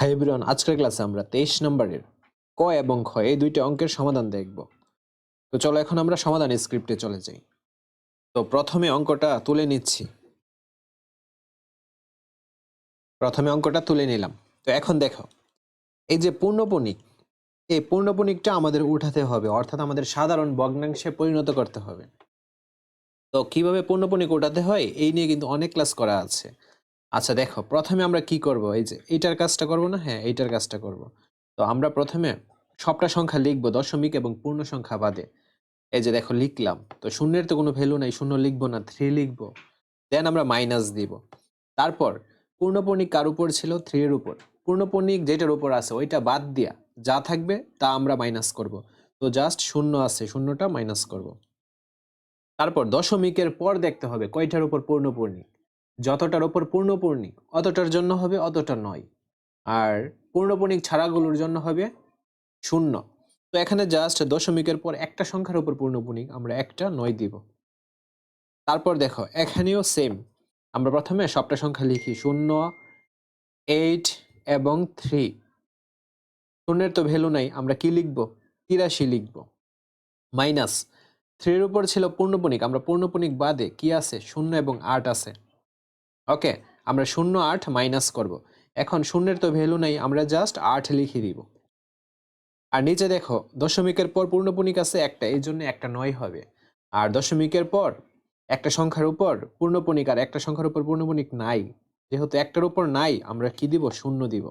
Hi everyone, আজকের ক্লাসে আমরা তেইশ নম্বরের ক এবং খ এই দুইটি অঙ্কের সমাধান দেখব। তো চলো এখন আমরা সমাধান স্ক্রিপ্টে চলে যাই। তো প্রথমে অঙ্কটা তুলে নিচ্ছি। প্রথমে অঙ্কটা তুলে নিলাম। তো এখন দেখো, এই যে পূর্ণপণিক, এই পূর্ণপণিকটা আমাদের উঠাতে হবে, অর্থাৎ আমাদের সাধারণ ভগ্নাংশে পরিণত করতে হবে। তো কীভাবে পূর্ণপণিক উঠাতে হয়, এই নিয়ে কিন্তু অনেক ক্লাস করা আছে। আচ্ছা দেখো, প্রথমে আমরা কি করব? এই যে, এইটার কাজটা করব না? হ্যাঁ এইটার কাজটা করব। তো আমরা প্রথমে সবটা সংখ্যা লিখব দশমিক এবং পূর্ণ সংখ্যা বাদে। এই যে, দেখো, লিখলাম। তো শূন্যের তো কোনো ভ্যালু নাই, শূন্য লিখব না থ্রি লিখব। দেন আমরা মাইনাস দিব। তারপর পূর্ণপণিক কার উপর ছিল? থ্রি এর উপর। পূর্ণপণিক যেটার উপর আছে, ওইটা বাদ দিয়া যা থাকবে তা আমরা মাইনাস করব। তো জাস্ট শূন্য আছে, শূন্যটা মাইনাস করব। তারপর দশমিকের পর দেখতে হবে কয়টার উপর পূর্ণপূর্ণিক যতটার ওপর পূর্ণপূর্ণিক, অতটার জন্য হবে অতটা নয়। আর পূর্ণপূর্ণিক ছাড়াগুলোর জন্য হবে শূন্য। তো এখানে জাস্ট দশমিকের পর একটা সংখ্যার উপর পূর্ণপূর্ণিক আমরা একটা, নয় দিব। তারপর দেখো, এখানেও সেম আমরা প্রথমে সবটা সংখ্যা লিখি, শূন্য এইট এবং থ্রি শূন্যের তো ভ্যালু নাই, আমরা কি লিখব? তিরাশি লিখব। মাইনাস থ্রির উপর ছিল পূর্ণপণিক আমরা পূর্ণপণিক বাদে কি আছে? শূন্য এবং আট আছে। ওকে আমরা শূন্য আট মাইনাস করব। এখন শূন্যের তো ভ্যালু নেই, আমরা জাস্ট আট লিখে দিব। আর নিচে দেখো, দশমিকের পর পূর্ণপণিক আছে একটা, এই জন্য একটা নয় হবে। আর দশমিকের পর একটা সংখ্যার উপর পূর্ণপণিক আর একটা সংখ্যার উপর পূর্ণপণিক নাই। যেহেতু একটার উপর নাই, আমরা কি দিব? শূন্য দিব।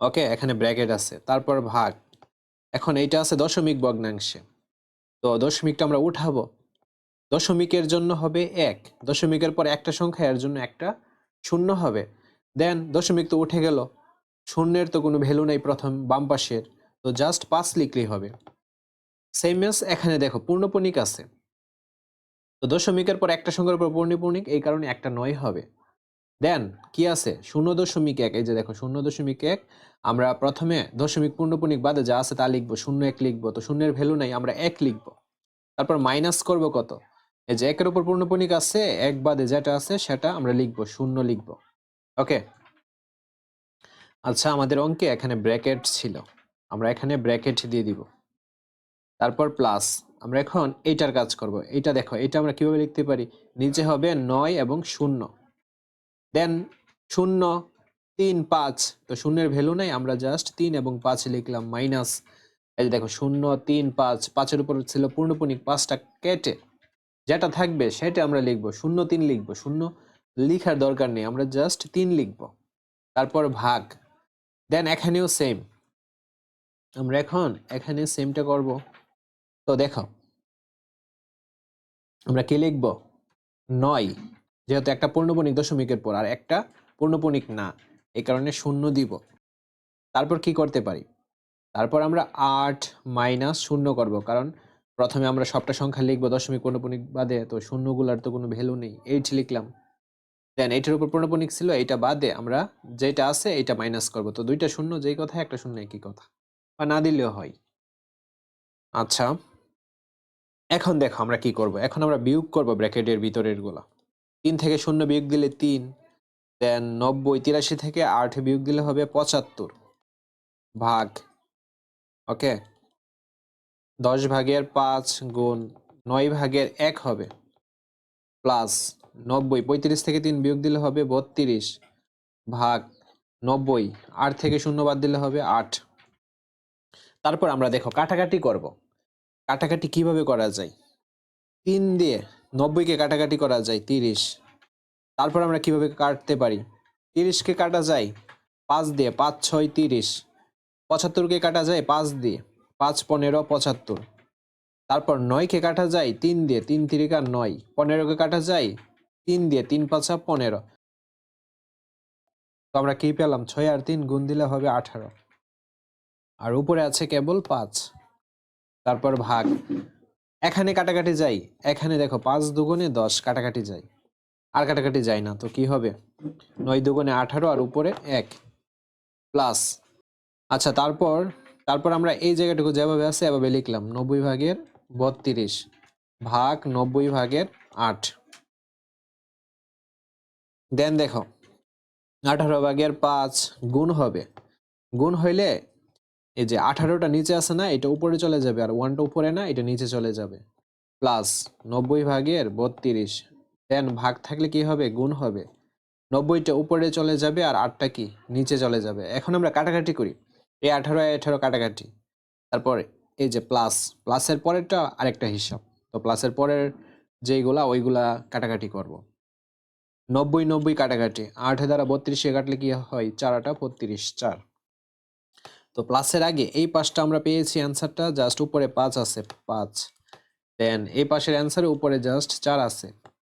ওকে এখানে ব্র্যাকেট আছে, তারপর ভাগ। এখন এইটা আছে দশমিক ভগ্নাংশে। তো দশমিকটা আমরা উঠাবো। দশমিকের জন্য হবে এক। দশমিকের পর একটা সংখ্যা, এর জন্য একটা শূন্য হবে। দেন দশমিক তো উঠে গেল। শূন্যের তো কোনো ভ্যালু নেই প্রথম, বাম পাশের। তো জাস্ট পাঁচ লিখলেই হবে। সেম এস এখানে দেখো, পূর্ণপণিক আছে। তো দশমিকের পর একটা সংখ্যার উপর পূর্ণপণিক, এই কারণে একটা নয় হবে। দেন কি আছে? শূন্য দশমিক এক। এই যে দেখো, শূন্য দশমিক এক, আমরা প্রথমে দশমিক পূর্ণপণিক বাদে যা আছে তা লিখব। শূন্য এক লিখব। তো শূন্যের ভ্যালু নাই, আমরা এক লিখব। তারপর মাইনাস করব কত? এই যে একের উপর পূর্ণপণিক আছে, এক বাদে যেটা আছে সেটা আমরা লিখব, শূন্য লিখব। ওকে? আচ্ছা আমাদের অঙ্কে এখানে ব্র্যাকেট ছিল। আমরা এখানে ব্র্যাকেট দিয়ে দিব। তারপর প্লাস। আমরা এখন এইটার কাজ করব। এইটা দেখো এটা আমরা কীভাবে লিখতে পারি? নিচে হবে নয় এবং শূন্য। দেন শূন্য, তিন, পাঁচ। তো শূন্যের ভ্যালু নাই, আমরা জাস্ট তিন এবং পাঁচ লিখলাম, মাইনাস। এই যে দেখো, শূন্য, তিন, পাঁচ। পাঁচের উপর ছিল পূর্ণপণিক, পাঁচটা কেটে যেটা থাকবে সেটা আমরা লিখব। শূন্য তিন লিখব। শূন্য লিখার দরকার নেই। আমরা জাস্ট তিন লিখব। তারপর ভাগ। দেন এখানেও সেম আমরা এখন এখানে সেমটা করব। তো দেখো। আমরা কি লিখব? নয়। যেহেতু একটা পূর্ণপণিক দশমিকের পর আর একটা পূর্ণপণিক না, এই কারণে শূন্য দিব। তারপর কি করতে পারি? তারপর আমরা আট মাইনাস শূন্য করব। কারণ প্রথমে আমরা সবটা সংখ্যা লিখব, দশমিক পূর্ণপণিক বাদে, তো শূন্যগুলার তো কোনো ভ্যালু নেই। এইট লিখলাম। দেন এইটার উপর পূর্ণপণিক ছিল, এইটা বাদে আমরা যেটা আছে এটা মাইনাস করব। তো দুইটা শূন্য যেই কথা, একটা শূন্য একই কথা। বা না দিলেও হয়। আচ্ছা। এখন দেখো আমরা কি করব? এখন আমরা বিয়োগ করব ব্র্যাকেটের ভিতরেরগুলা তিন থেকে শূন্য বিয়োগ দিলে তিন দেন নব্বই, তিরাশি থেকে আট বিয়োগ দিলে হবে পঁচাত্তর। ভাগ। ওকে দশ ভাগের পাঁচ গুণ নয় ভাগের এক হবে। প্লাস নব্বই, পঁয়ত্রিশ থেকে তিন বিয়োগ দিলে হবে বত্রিশ ভাগ নব্বই, আট থেকে শূন্য বাদ দিলে হবে আট। তারপর আমরা দেখো কাটাকাটি করব। কাটাকাটি কীভাবে করা যায়? তিন দিয়ে নব্বইকে কাটাকাটি করা যায় তিরিশ। তারপর আমরা কীভাবে কাটতে পারি? তিরিশকে কাটা যায় পাঁচ দিয়ে, পাঁচ, ছয়, তিরিশ। পঁচাত্তরকে কাটা যায় পাঁচ দিয়ে। পাঁচ, পনেরো, পঁচাত্তর। তারপর নয়কে কাটা যায় তিন দিয়ে তিন তিরিকা নয়। পনেরোকে কাটা যায় তিন দিয়ে তিন পাঁচা পনেরো। তো আমরা কি পেলাম? ছয় আর তিন গুণ দিলে হবে আঠারো। আর উপরে আছে কেবল পাঁচ। তারপর ভাগ। এখানে কাটাকাটি যাই এখানে দেখো পাঁচ দুগুণে দশ কাটাকাটি যাই আর কাটাকাটি যায় না, তো কি হবে? নয় দুগুণে আঠারো আর উপরে এক। প্লাস। আচ্ছা তারপর তারপর আমরা এই জায়গাটুকু যেভাবে আছে, এভাবে লিখলাম। নব্বই ভাগের বত্রিশ ভাগ নব্বই ভাগের আট। দেন দেখো, আঠারো ভাগের পাঁচ গুণ হবে। গুণ হইলে এই যে আঠারোটা নিচে আছে না, এটা উপরে চলে যাবে, আর ওয়ানটা উপরে না, এটা নিচে চলে যাবে। প্লাস নব্বই ভাগের বত্রিশ, দেন ভাগ থাকলে কি হবে? গুণ হবে। নব্বইটা উপরে চলে যাবে, আর আটটা কি? নিচে চলে যাবে। এখন আমরা কাটাকাটি করি। এই আঠারো আঠারো কাটাকাটি। তারপরে এই যে প্লাস প্লাসের পরেরটা আরেকটা হিসাব। তো প্লাসের পরের যেইগুলা, ওইগুলা কাটাকাটি করব। নব্বই নব্বই কাটাকাটি। আট দ্বারা বত্রিশে কাটলে কি হয়? চার আটা বত্রিশ, চার। তো প্লাসের আগে এই পাশটা আমরা পেয়েছি অ্যান্সারটা জাস্ট উপরে পাঁচ আছে, পাঁচ। দেন এই পাশের অ্যান্সারের উপরে জাস্ট চার আছে।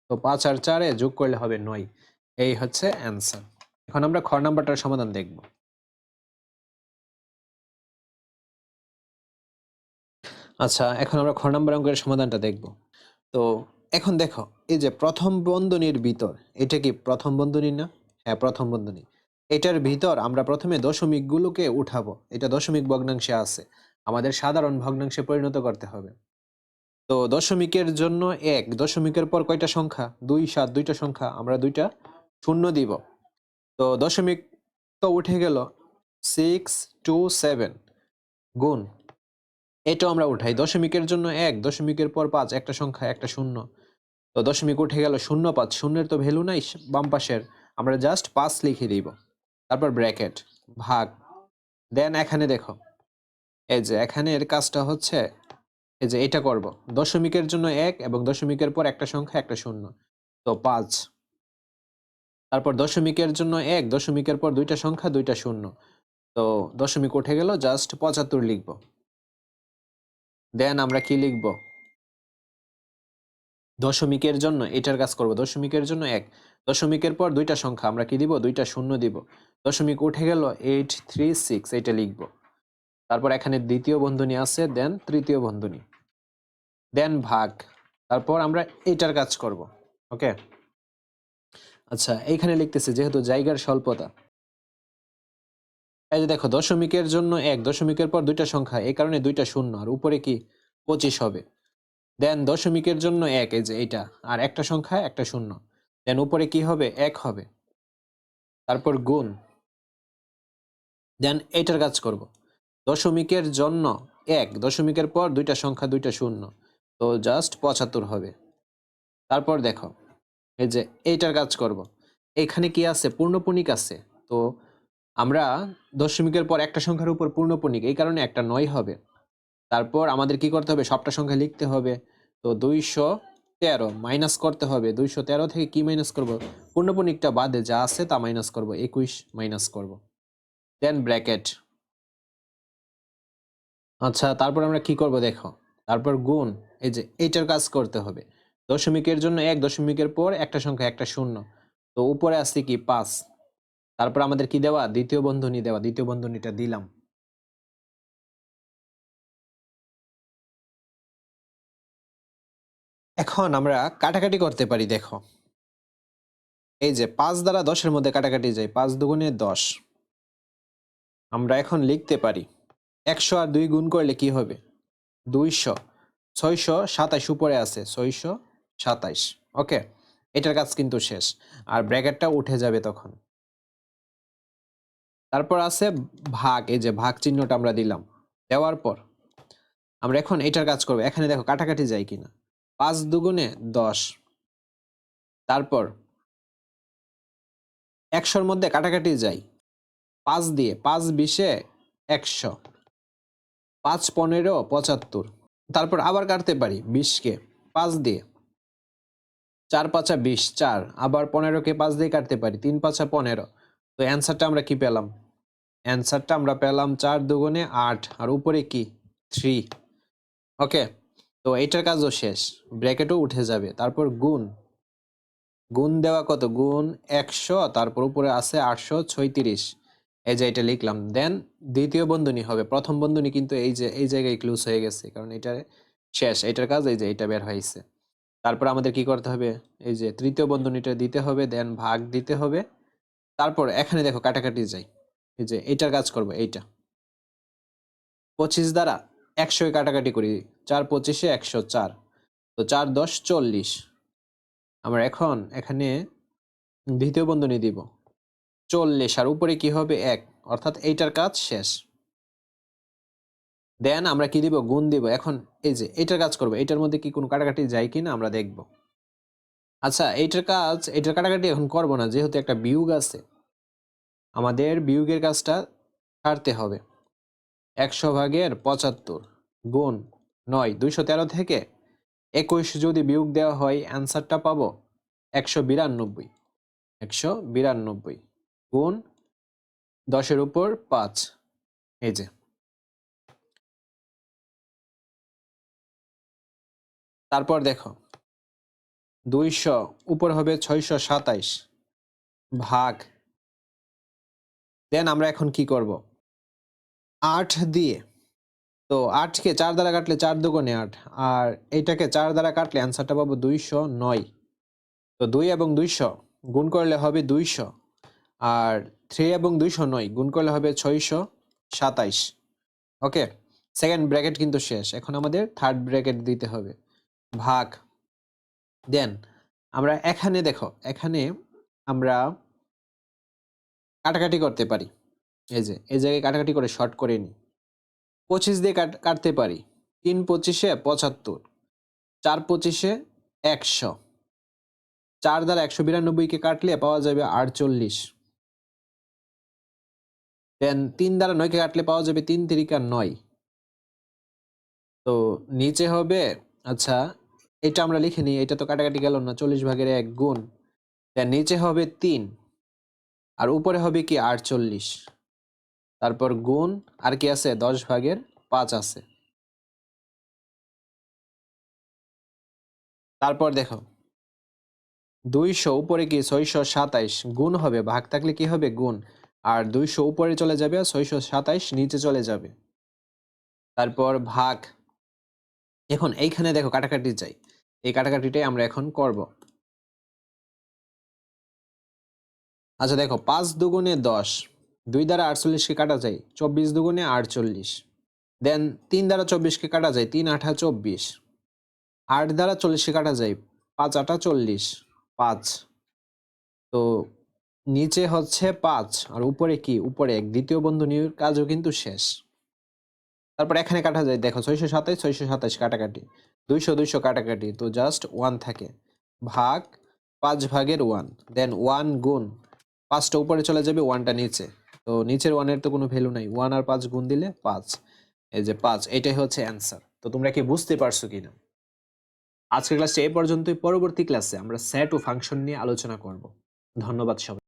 তো পাঁচ আর চারে যোগ করলে হবে নয়। এই হচ্ছে অ্যান্সার এখন আমরা খ নাম্বারটার সমাধান দেখব। আচ্ছা এখন আমরা খ নাম্বার অঙ্কের সমাধানটা দেখব। তো এখন দেখো, এই যে প্রথম বন্ধনীর ভিতর, এটা কি প্রথম বন্ধনী না? হ্যাঁ প্রথম বন্ধনী। এটার ভিতর আমরা প্রথমে দশমিকগুলোকে উঠাবো। এটা দশমিক ভগ্নাংশে আছে। আমাদের সাধারণ ভগ্নাংশে পরিণত করতে হবে। তো দশমিকের জন্য এক, দশমিকের পর কয়টা সংখ্যা? দুই, সাত, দুইটা সংখ্যা। আমরা দুইটা শূন্য দিব। তো দশমিক তো উঠে গেল সিক্স টু সেভেন গুণ এটাও আমরা উঠাই। দশমিকের জন্য এক, দশমিকের পর পাঁচ, একটা সংখ্যা, একটা শূন্য। তো দশমিক উঠে গেল শূন্য পাঁচ, শূন্যের তো ভ্যালু নাই বাম পাশের। আমরা জাস্ট পাঁচ লিখে দিব। তারপর ব্র্যাকেট, ভাগ। দেন এখানে দেখো, এই যে এখানে এর কাজটা হচ্ছে, এই যে এটা করব। দশমিকের জন্য এক এবং দশমিকের পর একটা সংখ্যা, একটা শূন্য। তো পাঁচ। তারপর দশমিকের জন্য এক, দশমিকের পর দুইটা সংখ্যা, দুইটা শূন্য। তো দশমিক উঠে গেল জাস্ট পঁচাত্তর লিখব। দেন আমরা কি লিখব? দশমিকের জন্য এটার কাজ করব। দশমিকের জন্য এক। দশমিকের পর দুইটা সংখ্যা আমরা কি দিব? দুইটা শূন্য দিব। দশমিক উঠে গেল এইট থ্রি সিক্স এটা লিখব। তারপর এখানে দ্বিতীয় বন্ধনী আছে, দেন তৃতীয় বন্ধনী। দেন ভাগ। তারপর আমরা এইটার কাজ করব। ওকে? আচ্ছা এইখানে লিখতেছে, যেহেতু জায়গার স্বল্পতা। এই যে দেখো, দশমিকের জন্য এক, দশমিকের পর দুইটা সংখ্যা, এই কারণে দুইটা শূন্য, আর উপরে কি? পঁচিশ হবে। দেন দশমিকের জন্য এক, এই যে এইটা, আর একটা সংখ্যা, একটা শূন্য। দেন উপরে কি হবে? এক হবে। তারপর গুণ। দেন এইটার কাজ করব। দশমিকের জন্য এক, দশমিকের পর দুইটা সংখ্যা, দুইটা শূন্য। তো জাস্ট পঁচাত্তর হবে। তারপর দেখো, এই যে এইটার কাজ করব। এখানে কি আছে? পূর্ণপণিক আছে। তো আমরা দশমিকের পর একটা সংখ্যার উপর পূর্ণপণিক এই কারণে একটা নয় হবে। তারপর আমাদের কি করতে হবে? সবটা সংখ্যা লিখতে হবে। তো দুইশো তেরো মাইনাস করতে হবে। দুইশো তেরো থেকে কি মাইনাস করব? পূর্ণপণিকটা বাদে যা আছে তা মাইনাস করব। একুশ মাইনাস করব। দেন ব্র্যাকেট আচ্ছা তারপর আমরা কি করব দেখো? তারপর গুণ, এই যে এইটার কাজ করতে হবে। দশমিকের জন্য এক, দশমিকের পর একটা সংখ্যা, একটা শূন্য। তো উপরে আসছে কি? পাঁচ। তারপর আমাদের কি দেওয়া? দ্বিতীয় বন্ধনী দেওয়া। দ্বিতীয় বন্ধনীটা দিলাম। এখন আমরা কাটাকাটি করতে পারি, দেখো। এই যে পাঁচ দ্বারা দশের মধ্যে কাটাকাটি যায়, পাঁচ দুগুণে দশ। আমরা এখন লিখতে পারি, একশো আর দুই গুণ করলে কি হবে? দুইশো। ছয়শো সাতাইশ উপরে আছে, ছয়শো সাতাইশ ওকে? এটার কাজ কিন্তু শেষ। আর ব্র্যাকেটটা উঠে যাবে তখন। তারপর আছে ভাগ, এই যে ভাগ চিহ্নটা আমরা দিলাম। দেওয়ার পর আমরা এখন এটার কাজ করব। এখানে দেখো কাটাকাটি যায় কিনা। পাঁচ দুগুণে দশ। তারপর একশোর মধ্যে কাটাকাটি যাই পাঁচ দিয়ে পাঁচ বিশে একশো। পাঁচ পনেরো পঁচাত্তর। তারপর আবার কাটতে পারি বিশকে। পাঁচ দিয়ে চার পাঁচা বিশ, চার। আবার পনেরোকে পাঁচ দিয়ে কাটতে পারি তিন পাঁচা পনেরো। তো অ্যান্সারটা আমরা কি পেলাম? অ্যান্সারটা আমরা পেলাম চার দুগুণে আট, আর উপরে কি? থ্রি। ওকে, তো এটার কাজও শেষ। ব্র্যাকেটও উঠে যাবে। তারপর গুণ। গুণ দেওয়া কত? গুণ একশো, তারপর উপরে আছে আটশো ছয়ত্রিশ। এই যে এটা লিখলাম। দেন দ্বিতীয় বন্ধনী হবে। প্রথম বন্ধনী কিন্তু এই যে, এই জায়গায় ক্লোজ হয়ে গেছে, কারণ এটা শেষ। এটার কাজ এই যে, এটা বের হয়েছে। তারপর আমাদের কি করতে হবে? এই যে তৃতীয় বন্ধনীটা দিতে হবে, দেন ভাগ দিতে হবে। তারপর এখানে দেখো কাটাকাটি যাই। এই যে এইটার কাজ করব, এইটা। পঁচিশ দ্বারা একশো কাটাকাটি করি, চার পঁচিশে একশো চার। তো চার, দশ, চল্লিশ। আমরা এখন এখানে দ্বিতীয় বন্ধনী দিব। চল্লিশ, আর উপরে কি হবে? এক। অর্থাৎ এইটার কাজ শেষ। দেন আমরা কি দিব? গুণ দিব। এখন এই যে এটার কাজ করব এটার মধ্যে কি কোনো কাটাকাটি যায় কিনা আমরা দেখব। আচ্ছা এইটার কাজ এটার কাটাকাটি এখন করব না, যেহেতু একটা বিয়োগ আছে। আমাদের বিয়োগের কাজটা ছাড়তে হবে। একশো ভাগের পঁচাত্তর গুণ নয়, দুইশো তেরো থেকে একুশ যদি বিয়োগ দেওয়া হয়, অ্যান্সারটা পাবো একশো বিরানব্বই। একশো বিরানব্বই গুণ দশের উপর পাঁচ। এই যে। তারপর দেখো, দুইশো উপর হবে ছয়শো সাতাইশ ভাগ দেন আমরা এখন কি করব? আট দিয়ে। তো আটকে চার দ্বারা কাটলে চার দুগুণে আট। আর এইটাকে চার দ্বারা কাটলে অ্যান্সারটা পাবো দুইশো নয়। তো দুই এবং দুইশো গুণ করলে হবে দুইশো। আর থ্রি এবং দুইশো নয় গুণ করলে হবে ছয়শো সাতাইশ। ওকে সেকেন্ড ব্র্যাকেট কিন্তু শেষ। এখন আমাদের থার্ড ব্র্যাকেট দিতে হবে। ভাগ। দেন আমরা এখানে দেখো, এখানে আমরা কাটাকাটি করতে পারি। এই যে, এই জায়গায় কাটাকাটি করে শর্ট করে নিই। পঁচিশ দিয়ে কাট, কাটতে পারি। তিন পঁচিশে পঁচাত্তর, চার পঁচিশে একশো। চার দ্বারা একশো বিরানব্বইকে কাটলে পাওয়া যাবে আটচল্লিশ। দেন তিন দ্বারা নয়কে কাটলে পাওয়া যাবে তিন তিরিকা নয়। তো নিচে হবে আচ্ছা এটা আমরা লিখে নিই, এটা তো কাটাকাটি গেল না, চল্লিশ ভাগের এক গুণ। দেন নিচে হবে তিন। আর উপরে হবে কি আটচল্লিশ। তারপর গুণ, আর কি আছে? দশ ভাগের পাঁচ আছে। তারপর দেখো, দুইশো উপরে কি ছয়শো সাতাইশ, গুণ হবে। ভাগ থাকলে কি হবে? গুণ। আর দুইশো উপরে চলে যাবে, আর ছয়শো সাতাইশ নিচে চলে যাবে। তারপর ভাগ। এখন এইখানে দেখো কাটাকাটি চাই এই কাটাকাটিটাই আমরা এখন করব। আচ্ছা দেখো, পাঁচ দুগুণে দশ, দুই দ্বারা আটচল্লিশকে কাটা যায়, চব্বিশ দুগুণে আটচল্লিশ। দেন তিন দ্বারা চব্বিশকে কাটা যায়, তিন আঠা চব্বিশ। আট দ্বারা চল্লিশকে কাটা যায়, পাঁচ আটা চল্লিশ, পাঁচ। তো নিচে হচ্ছে পাঁচ, আর উপরে কি? উপরে এক। দ্বিতীয় বন্ধনীর কাজও কিন্তু শেষ। তারপর এখানে কাটা যায়, দেখো, ছয়শো সাতাইশ ছয়শো সাতাইশ কাটাকাটি। দুইশো দুইশো কাটাকাটি, তো জাস্ট ওয়ান থাকে। ভাগ পাঁচ ভাগের ওয়ান দেন ওয়ান গুণ পাঁচটা উপরে চলে যাবে ওয়ানটা নিচে। তো নিচের ওয়ানের তো কোনো ভ্যালু নাই। ওয়ান আর পাঁচ গুণ দিলে পাঁচ। এই যে পাঁচ, এটাই হচ্ছে অ্যান্সার তো তোমরা কি বুঝতে পারছ কিনা? আজকের ক্লাসটা এ পর্যন্তই। পরবর্তী ক্লাসে আমরা স্যাট ও ফাংশন নিয়ে আলোচনা করব। ধন্যবাদ সবাই